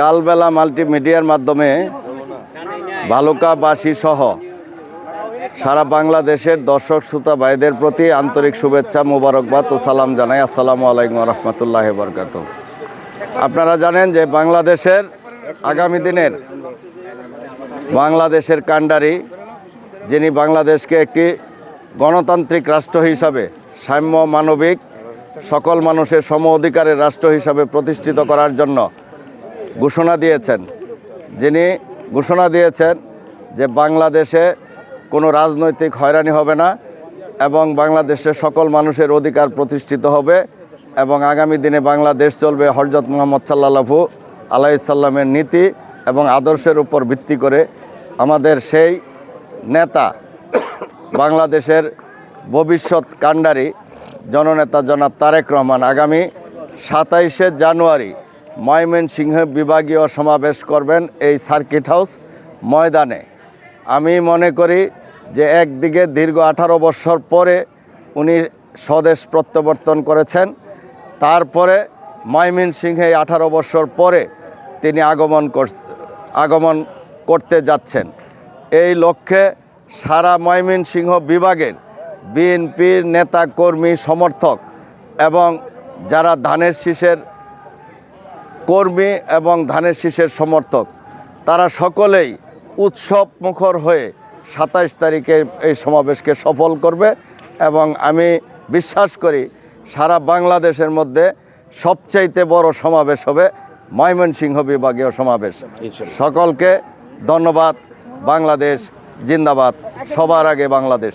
কালবেলা মাল্টিমিডিয়ার মাধ্যমে বালুকাবাসী সহ সারা বাংলাদেশের দর্শক শ্রোতা ভাইদের প্রতি আন্তরিক শুভেচ্ছা, মোবারকবাদ ও সালাম জানাই। আসসালামু আলাইকুম রহমতুল্লাহ বরকাত আপনারা জানেন যে বাংলাদেশের আগামী দিনের বাংলাদেশের কাণ্ডারি যিনি বাংলাদেশকে একটি গণতান্ত্রিক রাষ্ট্র হিসাবে সাম্য মানবিক সকল মানুষের সম অধিকারের রাষ্ট্র হিসাবে প্রতিষ্ঠিত করার জন্য ঘোষণা দিয়েছেন। যিনি ঘোষণা দিয়েছেন যে বাংলাদেশে কোনো রাজনৈতিক হয়রানি হবে না এবং বাংলাদেশের সকল মানুষের অধিকার প্রতিষ্ঠিত হবে এবং আগামী দিনে বাংলাদেশ চলবে হরজত মোহাম্মদ সাল্লাহু আলাইসাল্লামের নীতি এবং আদর্শের উপর ভিত্তি করে। আমাদের সেই নেতা বাংলাদেশের ভবিষ্যৎ কাণ্ডারি জননেতা জনাব তারেক রহমান আগামী সাতাইশে জানুয়ারি ময়মনসিংহ বিভাগীয় সমাবেশ করবেন এই সার্কিট হাউস ময়দানে। আমি মনে করি যে একদিকে দীর্ঘ আঠারো বছর পরে উনি স্বদেশ প্রত্যাবর্তন করেছেন, তারপরে ময়মনসিংহে আঠারো বছর পরে তিনি আগমন আগমন করতে যাচ্ছেন। এই লক্ষ্যে সারা ময়মনসিংহ বিভাগের বিএনপির নেতা কর্মী সমর্থক এবং যারা ধানের শীষের কর্মী এবং ধানের শীষের সমর্থক তারা সকলেই উৎসব মুখর হয়ে সাতাইশ তারিখে এই সমাবেশকে সফল করবে এবং আমি বিশ্বাস করি সারা বাংলাদেশের মধ্যে সবচাইতে বড় সমাবেশ হবে ময়মনসিংহ বিভাগীয় সমাবেশ। সকলকে ধন্যবাদ। বাংলাদেশ জিন্দাবাদ। সবার আগে বাংলাদেশ।